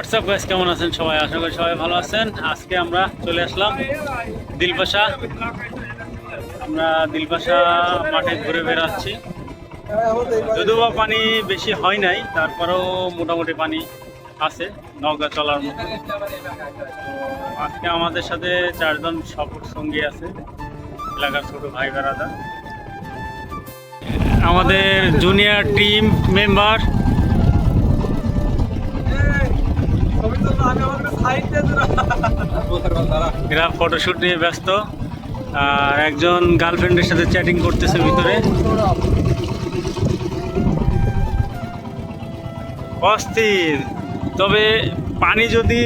WhatsApp guys কেমন আছেন সবাই? আশা করি সবাই ভালো আছেন। আজকে আমরা চলে আসলাম দিলপাশা আমরা দিলপাশা মাঠে ঘুরে বেড়াচ্ছি। যদিও বা পানি বেশি হয় নাই, তারপরেও মোটামুটি পানি আছে নৌকা চলার মতো। আজকে আমাদের সাথে চারজন সফর সঙ্গী আছে, এলাকার ছোট ভাই বেড়াদা আমাদের জুনিয়র টিম মেম্বার এরা ফটোশুট নিয়ে ব্যস্ত, আর একজন গার্লফ্রেন্ডের সাথে চ্যাটিং করতেছে ভিতরে। অস্থির। তবে পানি যদি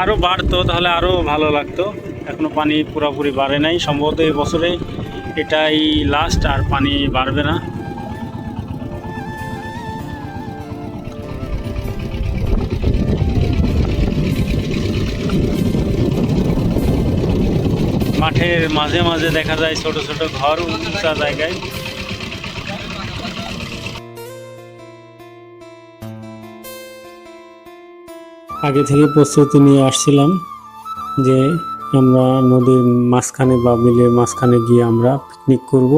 আরও বাড়তো, তাহলে আরও ভালো লাগতো। এখনও পানি পুরোপুরি বাড়ে নাই। সম্ভবত এই বছরে এটাই লাস্ট আর পানি বাড়বে না। মাঠের মাঝে মাঝে দেখা যায় ছোট ছোট ঘর উঁচা জায়গায়। আগে থেকে প্রস্তুতি নিয়ে আসছিলাম যে আমরা নদীর মাঝখানে বা বিলের মাঝখানে গিয়ে আমরা পিকনিক করব।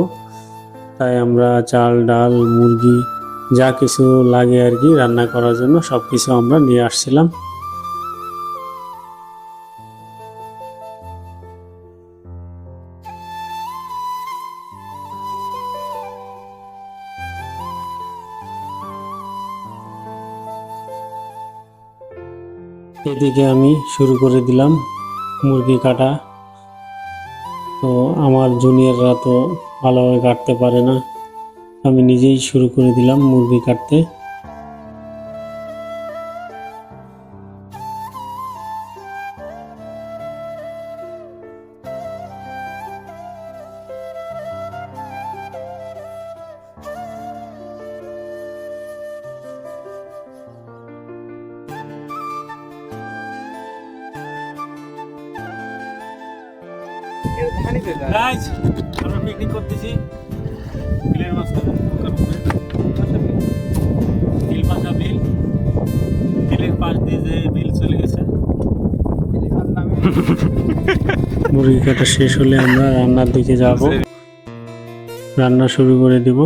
তাই আমরা চাল, ডাল, মুরগি যা কিছু লাগে আর কি রান্না করার জন্য সব কিছু আমরা নিয়ে আসছিলাম। এদিকে আমি শুরু করে দিলাম মুরগি কাটা। তো আমার জুনিয়ররা তো ভালোভাবে কাটতে পারে না। আমি নিজেই শুরু করে দিলাম মুরগি কাটতে। মুরগি কাটা শেষ হলে আমরা রান্নার দিকে যাব। রান্না শুরু করে দিব।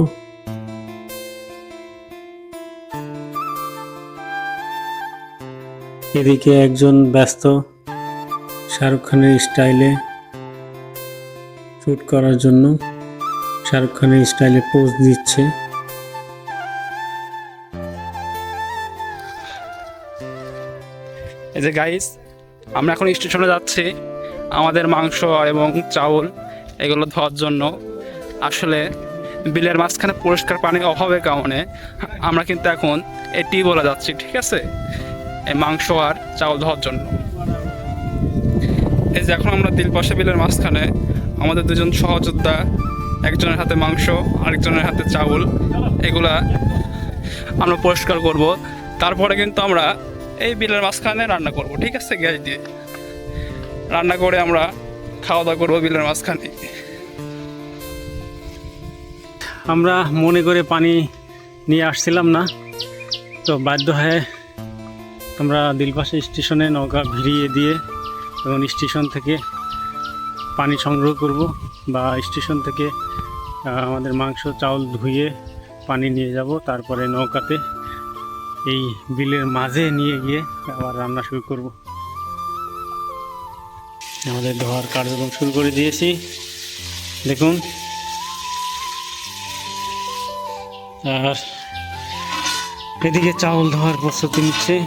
এদিকে একজন ব্যস্ত শাহরুখ খানের স্টাইলে শ্যুট করার জন্য শাহরুখ খানের স্টাইলে পোজ দিচ্ছে। এই যে গাইস আমরা এখন স্টেশনে যাচ্ছি। আমাদের মাংস এবং চাউল এগুলো ধোয়ার জন্য। আসলে বিলের মাঝখানে পরিষ্কার পানির অভাবের কারণে আমরা কিন্তু এখন এটি বলে যাচ্ছি, ঠিক আছে? এই মাংস আর চাউল ধোয়ার জন্য। এই যে এখন আমরা দিলপাশা বিলের মাঝখানে আমাদের দুজন সহযোদ্ধা, একজনের হাতে মাংস, আরেকজনের হাতে চাউল, এগুলা আমরা পরিষ্কার করব। তারপরে কিন্তু আমরা এই বিলের মাঝখানে রান্না করব, ঠিক আছে? গ্যাস দিয়ে। রান্না করে আমরা খাওয়া দাওয়া করব বিলের মাঝখানে। আমরা মনে করে পানি নিয়ে আসছিলাম না, তো বাধ্য হয়ে আমরা দিলপাশা স্টেশনে নৌকা ভিড়িয়ে দিয়ে এবং স্টেশন থেকে পানি সংগ্রহ করব বা স্টেশন থেকে আমাদের মাংস, চাউল ধুয়ে পানি নিয়ে যাব। তারপরে নৌকাতে এই বিলের মাঝে নিয়ে গিয়ে আবার রান্না শুরু করব। আমাদের ধোয়ার কার্যক্রম শুরু করে দিয়েছি। দেখুন। আর এদিকে চাউল ধোয়ার প্রস্তুতি নিচ্ছে।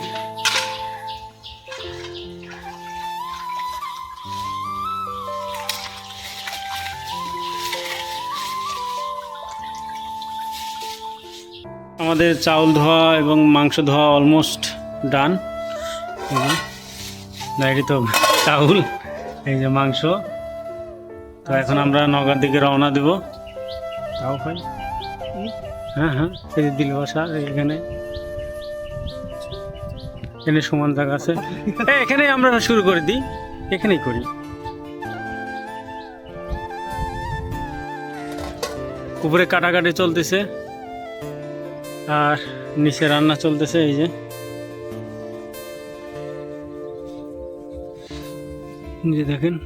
আমাদের চাউল ধোয়া এবং মাংস ধোয়া অলমোস্ট ডান এটি তো চাউল এই যে মাংস। তো এখন আমরা নগার দিকে রওনা দেব। তাও ভাই হ্যাঁ হ্যাঁ এই দিল বাসা এখানে। এখানে সমান জায়গা আছে। এই, এখানেই আমরা শুরু করে দিই। এখানেই করি। উপরে কাটাকাটি চলতেছে। আর নিচে রান্না চলতেছে, এই যে। দেখেন।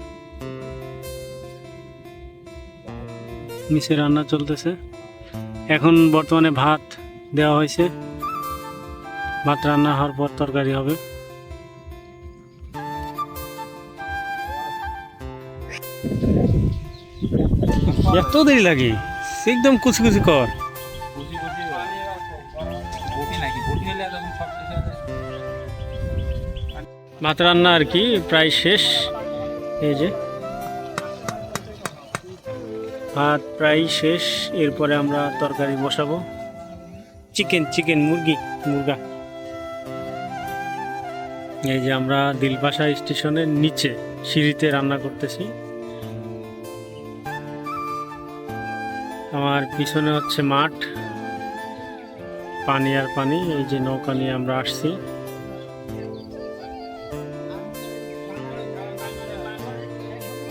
নিচে রান্না চলতেছে। এখন বর্তমানে ভাত দেওয়া হয়েছে। ভাত রান্না হওয়ার পর তরকারি হবে। এত দেরি লাগে? একদম কুচি কুচি কর। ভাত রান্না আর কি, প্রায় শেষ। এই যে। ভাত প্রায় শেষ, এরপরে আমরা তরকারি বসাবো। চিকেন চিকেন মুরগি, মুরগা। এই যে আমরা দিলপাশা স্টেশনের নিচে সিঁড়িতে রান্না করতেছি। আমার পিছনে হচ্ছে মাঠ। পানি আর পানি, এই যে নৌকা নিয়ে আমরা আসছি।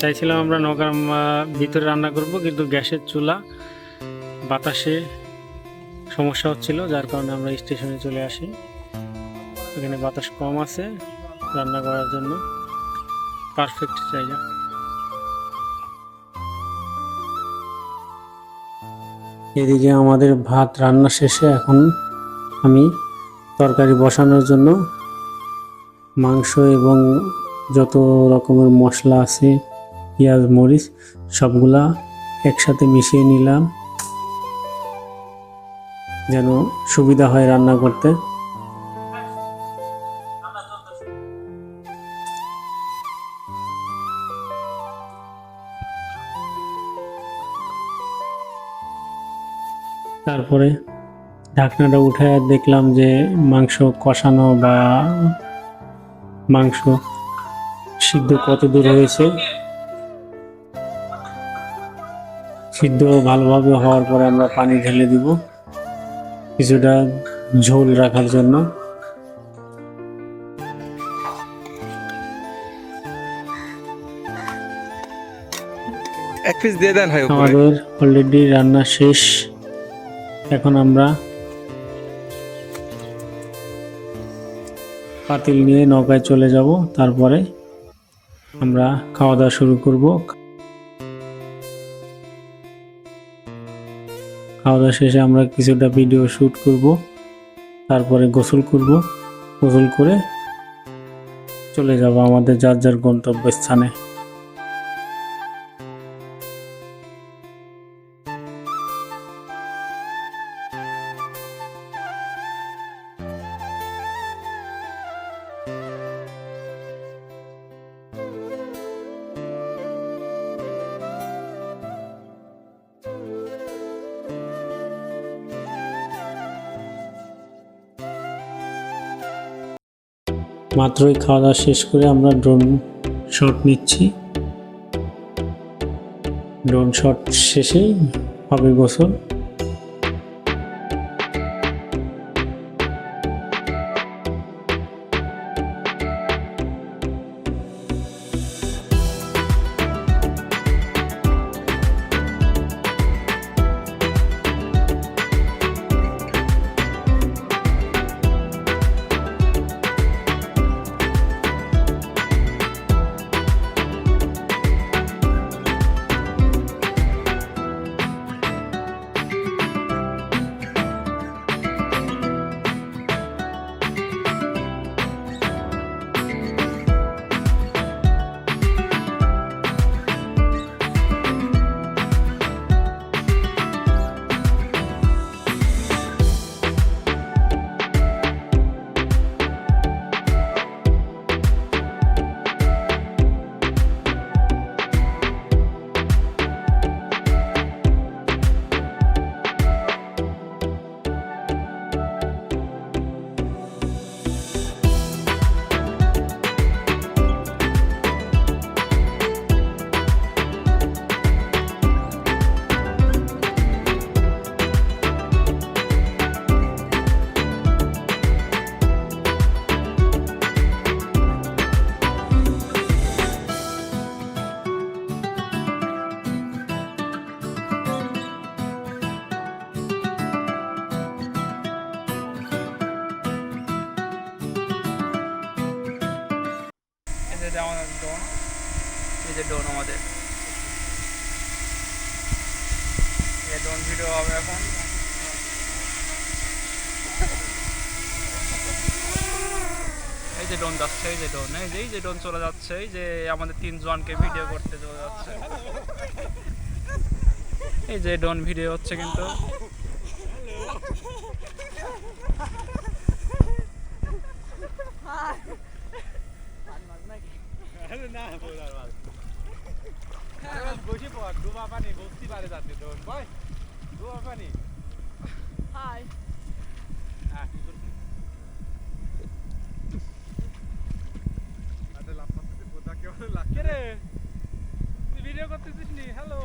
চাইছিলাম আমরা নৌকার ভিতরে রান্না করব, কিন্তু গ্যাসের চুলা, বাতাসে সমস্যা হচ্ছিল, যার কারণে আমরা স্টেশনে চলে আসি। এখানে বাতাস কম আছে রান্না করার জন্য। পারফেক্ট জায়গা। এদিকে আমাদের ভাত রান্না শেষে এখন আমি তরকারি বসানোর জন্য মাংস এবং যত রকমের মশলা আছে পেঁয়াজ, মরিচ সবগুলা একসাথে মিশিয়ে নিলাম, যেন সুবিধা হয় রান্না করতে। তারপরে ঢাকনাটা উঠে দেখলাম যে মাংস কষানো বা মাংস সিদ্ধ কত দূর হয়েছে সিদ্ধ ভালোভাবে হওয়ার পরে আমরা পানি ঢেলে দিব। কিছুটা ঝোল রাখার জন্য। এক পিস দিয়ে দেন ভাই আমাদের অলরেডি রান্না শেষ। এখন আমরা পাতিল নিয়ে নৌকায় চলে যাব। তারপরে আমরা খাওয়া দাওয়া শুরু করব। খাওয়া দাওয়া শেষে আমরা কিছুটা ভিডিও শ্যুট করব। তারপরে গোসল করব। গোসল করে চলে যাব আমাদের যার যার গন্তব্যস্থানে। মাত্রই খাওয়া দাওয়া শেষ করে আমরা ড্রোন শট নিচ্ছি। ড্রোন শট শেষেই হবে গোসল। যে এটা আমাদের ড্রোন যে ড্রোন আমাদের। এই ড্রোন ভিডিও হবে এখন। এই যে ড্রোন যাচ্ছে এই যে ড্রোন এই যে এই যে ড্রোন চলে যাচ্ছে এই যে আমাদের তিন জনকে ভিডিও করতে চলে যাচ্ছে। এই যে ড্রোন ভিডিও হচ্ছে কিন্তু। না বসে পড় ডোবা পানি বস্তি পারে যাতে দোন বয় ডোবা পানি হাই ভিডিও করতেছিস নি? হ্যালো